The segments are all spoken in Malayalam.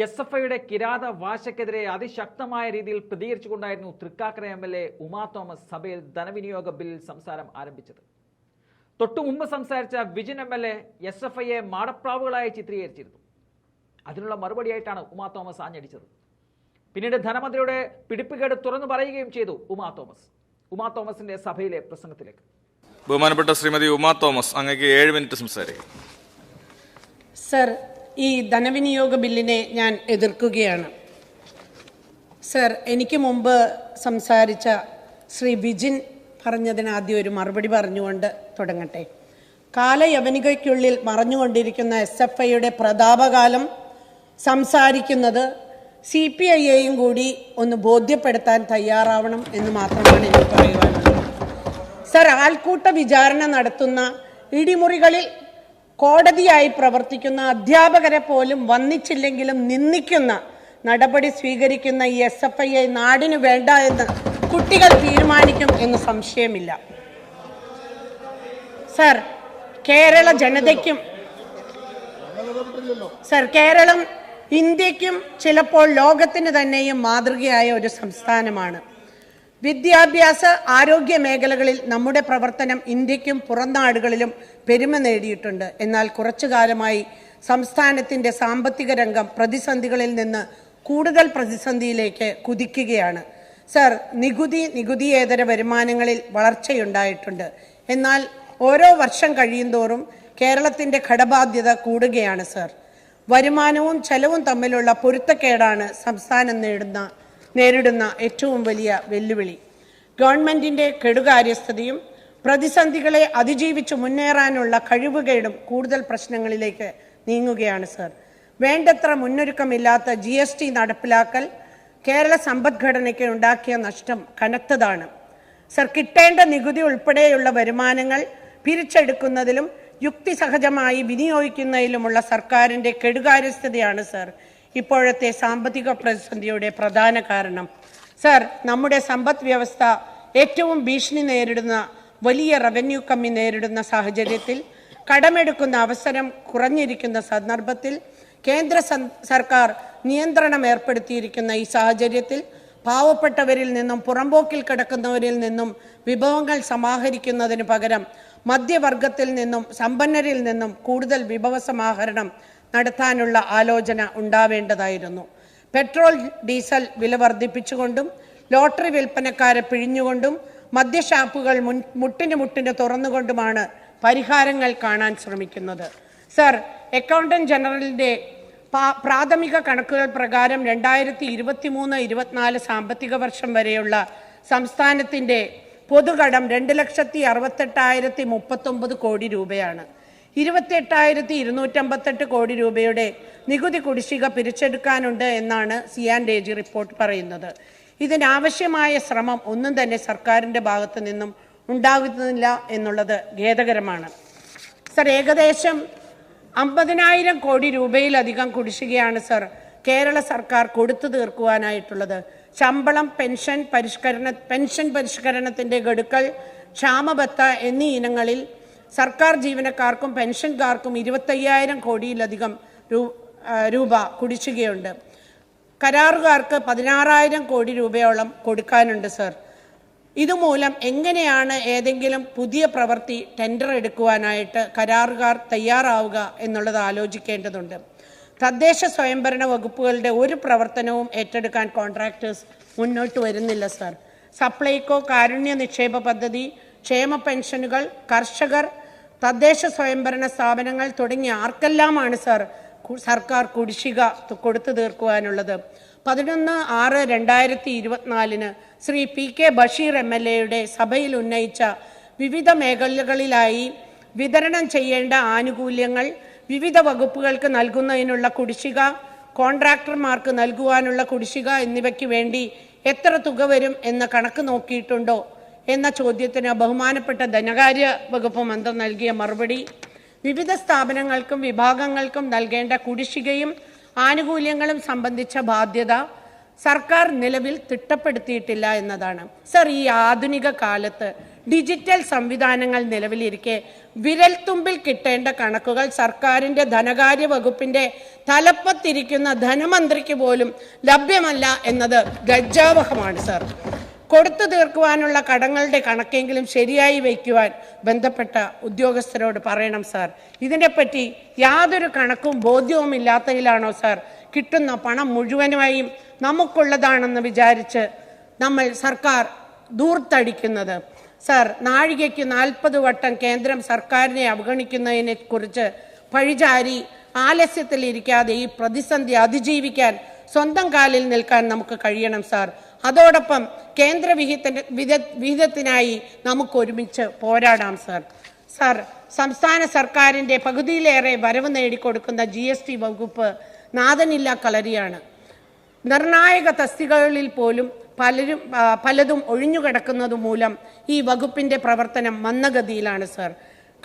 എസ് എഫ് ഐയുടെ കിരാത വാശക്കെതിരെ അതിശക്തമായ രീതിയിൽ പ്രതികരിച്ചുകൊണ്ടായിരുന്നു Thrikkakara M L A Uma Thomas സഭയിൽ ധനവിനിയോഗ ബിൽ സംസാരം ആരംഭിച്ചത്. തൊട്ടു മുമ്പ് സംസാരിച്ച Vijin M L A S F ഐയെ മാടപ്രാവുകളായി ചിത്രീകരിച്ചിരുന്നു. അതിനുള്ള മറുപടിയായിട്ടാണ് ഉമാ തോമസ് ആഞ്ഞടിച്ചത്. പിന്നീട് ധനമന്ത്രിയുടെ പിടിപ്പുകേട് തുറന്നു പറയുകയും ചെയ്തു ഉമാ തോമസ്. ഉമാ തോമസിന്റെ സഭയിലെ പ്രസംഗത്തിലേക്ക്. ബഹുമാനപ്പെട്ട ശ്രീമതി ഉമാ തോമസ് അങ്ങേക്ക് ഏഴ് മിനിറ്റ് സംസാരിക്കും. സർ ഈ ധനവിനിയോഗ ബില്ലിനെ ഞാൻ എതിർക്കുകയാണ്. സർ എനിക്ക് മുമ്പ് സംസാരിച്ച ശ്രീ വിജിൻ പറഞ്ഞതിന് ആദ്യം ഒരു മറുപടി പറഞ്ഞുകൊണ്ട് തുടങ്ങട്ടെ. കാലയവനികയ്ക്കുള്ളിൽ മറഞ്ഞുകൊണ്ടിരിക്കുന്ന എസ് എഫ് ഐയുടെ പ്രതാപകാലം സംസാരിക്കുന്നത് സി പി ഐയെയും കൂടി ഒന്ന് ബോധ്യപ്പെടുത്താൻ തയ്യാറാവണം എന്ന് മാത്രമാണ് എനിക്ക് പറയുവാനുള്ളത്. സർ ആൾക്കൂട്ട വിചാരണ നടത്തുന്ന ഇടിമുറികളിൽ കോടതിയായി പ്രവർത്തിക്കുന്ന അധ്യാപകരെ പോലും വന്നിച്ചില്ലെങ്കിലും നിന്ദിക്കുന്ന നടപടി സ്വീകരിക്കുന്ന ഈ എസ് എഫ് ഐ നാടിന് വേണ്ട എന്ന് കുട്ടികൾ തീരുമാനിക്കും എന്ന് സംശയമില്ല. സർ കേരള ജനതയ്ക്കും സർ കേരളം ഇന്ത്യക്കും ചിലപ്പോൾ ലോകത്തിന് തന്നെയും മാതൃകയായ ഒരു സംസ്ഥാനമാണ്. വിദ്യാഭ്യാസ ആരോഗ്യ മേഖലകളിൽ നമ്മുടെ പ്രവർത്തനം ഇന്ത്യക്കും പുറംനാടുകളിലും പെരുമ നേടിയിട്ടുണ്ട്. എന്നാൽ കുറച്ചു കാലമായി സംസ്ഥാനത്തിന്റെ സാമ്പത്തിക രംഗം പ്രതിസന്ധികളിൽ നിന്ന് കൂടുതൽ പ്രതിസന്ധിയിലേക്ക് കുതിക്കുകയാണ്. സർ നികുതി നികുതിയേതര വരുമാനങ്ങളിൽ വളർച്ചയുണ്ടായിട്ടുണ്ട്. എന്നാൽ ഓരോ വർഷം കഴിയുന്തോറും കേരളത്തിന്റെ കടബാധ്യത കൂടുകയാണ് സർ. വരുമാനവും ചെലവും തമ്മിലുള്ള പൊരുത്തക്കേടാണ് സംസ്ഥാനം നേടുന്ന നേരിടുന്ന ഏറ്റവും വലിയ വെല്ലുവിളി. ഗവൺമെന്റിന്റെ കെടുകാര്യസ്ഥതയും പ്രതിസന്ധികളെ അതിജീവിച്ച് മുന്നേറാനുള്ള കഴിവുകേടും കൂടുതൽ പ്രശ്നങ്ങളിലേക്ക് നീങ്ങുകയാണ് സർ. വേണ്ടത്ര മുന്നൊരുക്കമില്ലാത്ത ജി എസ് ടി നടപ്പിലാക്കൽ കേരള സമ്പദ്ഘടനയ്ക്ക് ഉണ്ടാക്കിയ നഷ്ടം കനത്തതാണ്. സർ കിട്ടേണ്ട നികുതി ഉൾപ്പെടെയുള്ള വരുമാനങ്ങൾ പിരിച്ചെടുക്കുന്നതിലും യുക്തിസഹജമായി വിനിയോഗിക്കുന്നതിലുമുള്ള സർക്കാരിന്റെ കെടുകാര്യസ്ഥതയാണ് സർ ഇപ്പോഴത്തെ സാമ്പത്തിക പ്രതിസന്ധിയുടെ പ്രധാന കാരണം. സർ നമ്മുടെ സമ്പദ് വ്യവസ്ഥ ഏറ്റവും ഭീഷണി നേരിടുന്ന വലിയ റവന്യൂ കമ്മി നേരിടുന്ന സാഹചര്യത്തിൽ കടമെടുക്കുന്ന അവസരം കുറഞ്ഞിരിക്കുന്ന സന്ദർഭത്തിൽ കേന്ദ്ര സർക്കാർ നിയന്ത്രണം ഏർപ്പെടുത്തിയിരിക്കുന്ന ഈ സാഹചര്യത്തിൽ പാവപ്പെട്ടവരിൽ നിന്നും പുറമ്പോക്കിൽ കിടക്കുന്നവരിൽ നിന്നും വിഭവങ്ങൾ സമാഹരിക്കുന്നതിന് പകരം മധ്യവർഗത്തിൽ നിന്നും സമ്പന്നരിൽ നിന്നും കൂടുതൽ വിഭവ സമാഹരണം നടത്താനുള്ള ആലോചന ഉണ്ടാവേണ്ടതായിരുന്നു. പെട്രോൾ ഡീസൽ വില വർദ്ധിപ്പിച്ചുകൊണ്ടും ലോട്ടറി വിൽപ്പനക്കാരെ പിഴിഞ്ഞുകൊണ്ടും മദ്യഷാപ്പുകൾ മുൻ മുട്ടിന് മുട്ടിന് തുറന്നുകൊണ്ടുമാണ് പരിഹാരങ്ങൾ കാണാൻ ശ്രമിക്കുന്നത്. സർ അക്കൗണ്ടന്റ് ജനറലിന്റെ പ്രാഥമിക കണക്കുകൾ പ്രകാരം രണ്ടായിരത്തി ഇരുപത്തി മൂന്ന് ഇരുപത്തിനാല് സാമ്പത്തിക വർഷം വരെയുള്ള സംസ്ഥാനത്തിന്റെ പൊതുകടം രണ്ട് ലക്ഷത്തി അറുപത്തെട്ടായിരത്തി മുപ്പത്തൊമ്പത് കോടി രൂപയാണ്. ഇരുപത്തിയെട്ടായിരത്തി ഇരുന്നൂറ്റമ്പത്തെട്ട് കോടി രൂപയുടെ നികുതി കുടിശ്ശിക പിരിച്ചെടുക്കാനുണ്ട് എന്നാണ് സിയാൻ ഡേജി റിപ്പോർട്ട് പറയുന്നത്. ഇതിനാവശ്യമായ ശ്രമം ഒന്നും തന്നെ സർക്കാരിന്റെ ഭാഗത്തു നിന്നും ഉണ്ടാകുന്നില്ല എന്നുള്ളത് ഖേദകരമാണ്. സർ ഏകദേശം അമ്പതിനായിരം കോടി രൂപയിലധികം കുടിശ്ശികയാണ് സർ കേരള സർക്കാർ കൊടുത്തു തീർക്കുവാനായിട്ടുള്ളത്. ശമ്പളം പെൻഷൻ പരിഷ്കരണ പെൻഷൻ പരിഷ്കരണത്തിന്റെ ഗഡുക്കൾ ക്ഷാമബത്ത എന്നീ ഇനങ്ങളിൽ സർക്കാർ ജീവനക്കാർക്കും പെൻഷൻകാർക്കും ഇരുപത്തയ്യായിരം കോടിയിലധികം രൂപ കുടിശ്ശികയുണ്ട്. കരാറുകാർക്ക് പതിനാറായിരം കോടി രൂപയോളം കൊടുക്കാനുണ്ട് സർ. ഇതുമൂലം എങ്ങനെയാണ് ഏതെങ്കിലും പുതിയ പ്രവൃത്തി ടെൻഡർ എടുക്കുവാനായിട്ട് കരാറുകാർ തയ്യാറാവുക എന്നുള്ളത് ആലോചിക്കേണ്ടതുണ്ട്. തദ്ദേശ സ്വയംഭരണ വകുപ്പുകളുടെ ഒരു പ്രവർത്തനവും ഏറ്റെടുക്കാൻ കോൺട്രാക്ടേഴ്സ് മുന്നോട്ട് വരുന്നില്ല സർ. സപ്ലൈകോ കാരുണ്യ നിക്ഷേപ പദ്ധതി ക്ഷേമ പെൻഷനുകൾ കർഷകർ തദ്ദേശ സ്വയംഭരണ സ്ഥാപനങ്ങൾ തുടങ്ങിയ ആർക്കെല്ലാമാണ് സർ സർക്കാർ കുടിശ്ശിക കൊടുത്തു തീർക്കുവാനുള്ളത്? പതിനൊന്ന് ആറ് രണ്ടായിരത്തി ഇരുപത്തിനാലിന് Shri P K Basheer M L എയുടെ സഭയിൽ ഉന്നയിച്ച വിവിധ മേഖലകളിലായി വിതരണം ചെയ്യേണ്ട ആനുകൂല്യങ്ങൾ വിവിധ വകുപ്പുകൾക്ക് നൽകുന്നതിനുള്ള കുടിശ്ശിക കോൺട്രാക്ടർമാർക്ക് നൽകുവാനുള്ള കുടിശ്ശിക എന്നിവയ്ക്ക് വേണ്ടി എത്ര തുക വരും എന്ന കണക്ക് നോക്കിയിട്ടുണ്ടോ? എന്ന ചോദ്യത്തിന് ബഹുമാനപ്പെട്ട ധനകാര്യ വകുപ്പ് മന്ത്രി നൽകിയ മറുപടി വിവിധ സ്ഥാപനങ്ങൾക്കും വിഭാഗങ്ങൾക്കും നൽകേണ്ട കുടിശ്ശികയും ആനുകൂല്യങ്ങളും സംബന്ധിച്ച ബാധ്യത സർക്കാർ നിലവിൽ തിട്ടപ്പെടുത്തിയിട്ടില്ല എന്നതാണ്. സർ ഈ ആധുനിക കാലത്ത് ഡിജിറ്റൽ സംവിധാനങ്ങൾ നിലവിലിരിക്കെ വിരൽത്തുമ്പിൽ കിട്ടേണ്ട കണക്കുകൾ സർക്കാരിന്റെ ധനകാര്യ വകുപ്പിന്റെ തലപ്പത്തിരിക്കുന്ന ധനമന്ത്രിക്ക് പോലും ലഭ്യമല്ല എന്നത് ലജ്ജാവഹമാണ് സർ. കൊടുത്തു തീർക്കുവാനുള്ള കടങ്ങളുടെ കണക്കെങ്കിലും ശരിയായി വയ്ക്കുവാൻ ബന്ധപ്പെട്ട ഉദ്യോഗസ്ഥരോട് പറയണം സാർ. ഇതിനെപ്പറ്റി യാതൊരു കണക്കും ബോധ്യവും ഇല്ലാത്തതിലാണോ സാർ? കിട്ടുന്ന പണം മുഴുവനുമായും നമുക്കുള്ളതാണെന്ന് വിചാരിച്ച് നമ്മൾ സർക്കാർ ദൂർത്തടിക്കുന്നത് സാർ നാഴികയ്ക്ക് നാൽപ്പത് വട്ടം കേന്ദ്രം സർക്കാരിനെ അവഗണിക്കുന്നതിനെ കുറിച്ച് പഴിചാരി ആലസ്യത്തിലിരിക്കാതെ ഈ പ്രതിസന്ധി അതിജീവിക്കാൻ സ്വന്തം കാലിൽ നിൽക്കാൻ നമുക്ക് കഴിയണം സാർ. അതോടൊപ്പം കേന്ദ്ര വിഹിതത്തിന്റെ വിധ- വിഹിതത്തിനായി നമുക്ക് ഒരുമിച്ച് പോരാടാം സാർ. സാർ സംസ്ഥാന സർക്കാരിന്റെ പകുതിയിലേറെ വരവ് നേടിക്കൊടുക്കുന്ന ജി എസ് ടി വകുപ്പ് നാഥനില്ല കളരിയാണ്. നിർണായക തസ്തികകളിൽ പോലും പലരും പലതും ഒഴിഞ്ഞുകിടക്കുന്നത് മൂലം ഈ വകുപ്പിന്റെ പ്രവർത്തനം മന്ദഗതിയിലാണ് സർ.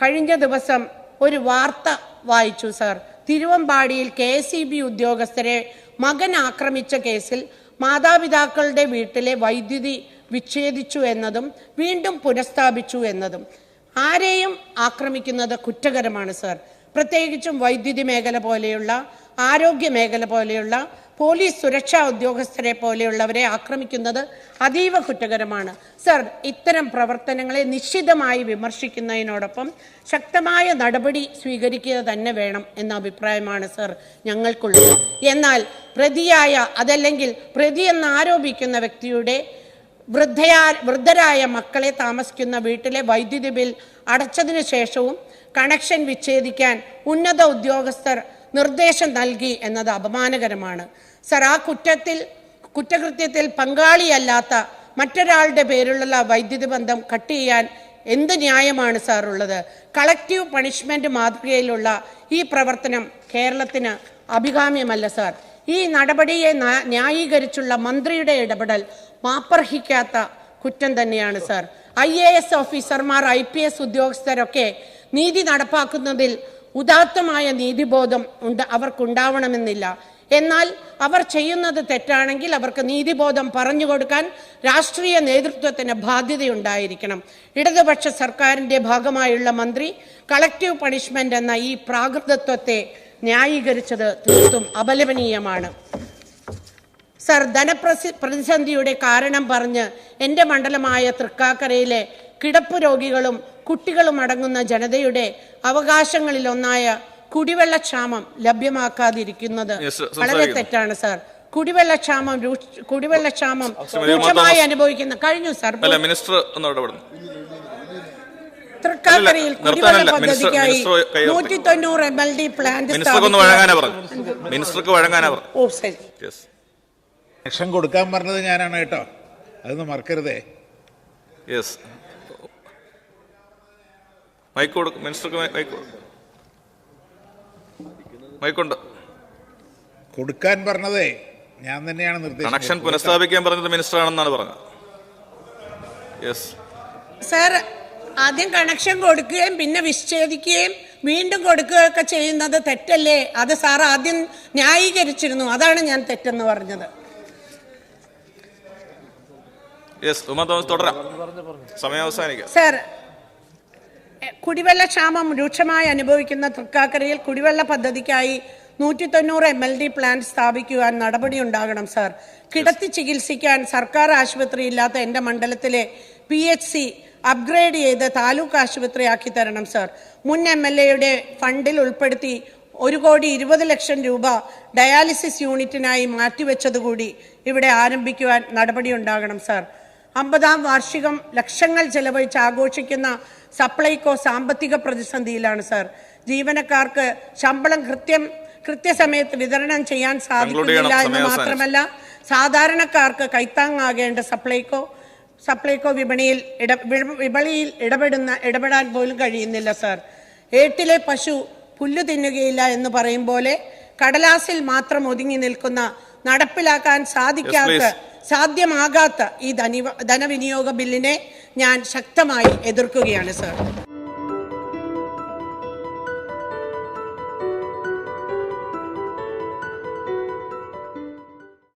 കഴിഞ്ഞ ദിവസം ഒരു വാർത്ത വായിച്ചു സർ. തിരുവമ്പാടിയിൽ കെ എസ് ഇ ബി ഉദ്യോഗസ്ഥരെ മകൻ ആക്രമിച്ച കേസിൽ മാതാപിതാക്കളുടെ വീട്ടിലെ വൈദ്യുതി വിച്ഛേദിച്ചു എന്നതും വീണ്ടും പുനഃസ്ഥാപിച്ചു എന്നതും. ആരെയും ആക്രമിക്കുന്നത് കുറ്റകരമാണ് സർ. പ്രത്യേകിച്ചും വൈദ്യുതി മേഖല പോലെയുള്ള ആരോഗ്യ മേഖല പോലെയുള്ള പോലീസ് സുരക്ഷാ ഉദ്യോഗസ്ഥരെ പോലെയുള്ളവരെ ആക്രമിക്കുന്നത് അതീവ കുറ്റകരമാണ്. സർ ഇത്തരം പ്രവർത്തനങ്ങളെ നിശ്ചിതമായി വിമർശിക്കുന്നതിനോടൊപ്പം ശക്തമായ നടപടി സ്വീകരിക്കുക തന്നെ വേണം എന്ന അഭിപ്രായമാണ് സർ ഞങ്ങൾക്കുള്ളത്. എന്നാൽ പ്രതിയായ അതല്ലെങ്കിൽ പ്രതിയെന്ന് ആരോപിക്കുന്ന വ്യക്തിയുടെ വൃദ്ധയാ വൃദ്ധരായ മക്കളെ താമസിക്കുന്ന വീട്ടിലെ വൈദ്യുതി ബിൽ അടച്ചതിനു ശേഷവും കണക്ഷൻ വിച്ഛേദിക്കാൻ ഉന്നത ഉദ്യോഗസ്ഥർ നിർദ്ദേശം നൽകി എന്നത് അപമാനകരമാണ്. സർ ആ കുറ്റത്തിൽ കുറ്റകൃത്യത്തിൽ പങ്കാളിയല്ലാത്ത മറ്റൊരാളുടെ പേരിലുള്ള വൈദ്യുതി ബന്ധം കട്ട് ചെയ്യാൻ എന്ത് ന്യായമാണ് സാർ ഉള്ളത്? കളക്റ്റീവ് പണിഷ്മെന്റ് മാതൃകയിലുള്ള ഈ പ്രവർത്തനം കേരളത്തിന് അഭികാമ്യമല്ല സാർ. ഈ നടപടിയെ ന്യായീകരിച്ചുള്ള മന്ത്രിയുടെ ഇടപെടൽ മാപ്പർഹിക്കാത്ത കുറ്റം തന്നെയാണ് സാർ. ഐ എ എസ് ഓഫീസർമാർ ഐ പി എസ് ഉദ്യോഗസ്ഥരൊക്കെ നീതി നടപ്പാക്കുന്നതിൽ ഉദാത്തമായ നീതിബോധം ഉണ്ട് അവർക്കുണ്ടാവണമെന്നില്ല. എന്നാൽ അവർ ചെയ്യുന്നത് തെറ്റാണെങ്കിൽ അവർക്ക് നീതിബോധം പറഞ്ഞു കൊടുക്കാൻ രാഷ്ട്രീയ നേതൃത്വത്തിന് ബാധ്യതയുണ്ടായിരിക്കണം. ഇടതുപക്ഷ സർക്കാരിന്റെ ഭാഗമായുള്ള മന്ത്രി കളക്റ്റീവ് പണിഷ്മെന്റ് എന്ന ഈ പ്രാകൃതത്വത്തെ ന്യായീകരിച്ചത് തീർത്തും അപലപനീയമാണ്. സർ ധനപ്രസി പ്രതിസന്ധിയുടെ കാരണം പറഞ്ഞ് എന്റെ മണ്ഡലമായ തൃക്കാക്കരയിലെ കിടപ്പ് രോഗികളും കുട്ടികളും അടങ്ങുന്ന ജനതയുടെ അവകാശങ്ങളിലൊന്നായ കുടിവെള്ളക്ഷാമം ലഭ്യമാക്കാതിരിക്കുന്നത്. വളരെ. തെറ്റാണ് സാർ കുടിവെള്ളക്ഷാമം കുടിവെള്ളക്ഷാമം രൂക്ഷമായി അനുഭവിക്കുന്ന കഴിഞ്ഞു സാർ അല്ല മിനിസ്റ്റർ തൃക്കാക്കരയിൽ. കുടിവെള്ള പദ്ധതിക്കായി നൂറ്റി തൊണ്ണൂറ് എം എൽ ഡി പ്ലാന്റ് ഓ ശരി. യെസ് ലക്ഷം കൊടുക്കാൻ പറഞ്ഞത് ഞാനാണ് കേട്ടോ. അതൊന്നും മറക്കരുതേ. യെസ് മൈക്ക് കൊടുക്കും മിനിസ്റ്റർക്ക് മൈക്ക് മൈക്കുണ്ട്. കൊടുക്കാൻ പറഞ്ഞതേ ഞാൻ തന്നെയാണ് കണക്ഷൻ നിർദ്ദേശിച്ചത് പുനഃസ്ഥാപിക്കാൻ പറഞ്ഞത് മിനിസ്റ്റർ ആണെന്നാണ് പറഞ്ഞത്. യെസ് സാർ ആദ്യം കണക്ഷൻ കൊടുക്കുകയും പിന്നെ വിച്ഛേദിക്കുകയും വീണ്ടും കൊടുക്കുകയൊക്കെ ചെയ്യുന്നത് തെറ്റല്ലേ? അത് സാർ ആദ്യം ന്യായീകരിച്ചിരുന്നു. അതാണ് ഞാൻ തെറ്റെന്ന് പറഞ്ഞത്. യെസ് ഉമ്മ തോമസ് തുടരാം. സമയം അവസാനിക്കാം. സാർ എ, കുടിവെള്ള ക്ഷാമം രൂക്ഷമായി അനുഭവിക്കുന്ന തൃക്കാക്കരയിൽ കുടിവെള്ള പദ്ധതിക്കായി നൂറ്റി തൊണ്ണൂറ് എം എൽ ഡി പ്ലാന്റ് സ്ഥാപിക്കുവാൻ നടപടി ഉണ്ടാകണം സാർ. കിടത്തി ചികിത്സിക്കാൻ സർക്കാർ ആശുപത്രി ഇല്ലാത്ത എന്റെ മണ്ഡലത്തിലെ പി എച്ച് സി അപ്ഗ്രേഡ് ചെയ്ത് താലൂക്ക് ആശുപത്രി ആക്കി തരണം സാർ. മുൻ എം എൽ എയുടെ ഫണ്ടിൽ ഉൾപ്പെടുത്തി ഒരു കോടി ഇരുപത് ലക്ഷം രൂപ ഡയാലിസിസ് യൂണിറ്റിനായി മാറ്റിവെച്ചതുകൂടി ഇവിടെ ആരംഭിക്കുവാൻ നടപടി ഉണ്ടാകണം സാർ. അമ്പതാം വാർഷികം ലക്ഷങ്ങൾ ചെലവഴിച്ച് ആഘോഷിക്കുന്ന സപ്ലൈകോ സാമ്പത്തിക പ്രതിസന്ധിയിലാണ് സർ. ജീവനക്കാർക്ക് ശമ്പളം കൃത്യം കൃത്യസമയത്ത് വിതരണം ചെയ്യാൻ സാധിക്കുന്നില്ല എന്ന് മാത്രമല്ല സാധാരണക്കാർക്ക് കൈത്താങ്ങാകേണ്ട സപ്ലൈകോ സപ്ലൈകോ വിപണിയിൽ ഇട വിപ- വിപണിയിൽ ഇടപെടുന്ന ഇടപെടാൻ പോലും കഴിയുന്നില്ല സർ. ഏട്ടിലെ പശു പുല്ലു തിന്നുകയില്ല എന്ന് പറയും പോലെ കടലാസിൽ മാത്രം ഒതുങ്ങി നിൽക്കുന്ന നടപ്പിലാക്കാൻ സാധിക്കാത്ത. സാധ്യമാകാത്ത ഈ ധനിവ ധനവിനിയോഗ ബില്ലിനെ ഞാൻ ശക്തമായി എതിർക്കുകയാണ് സാർ.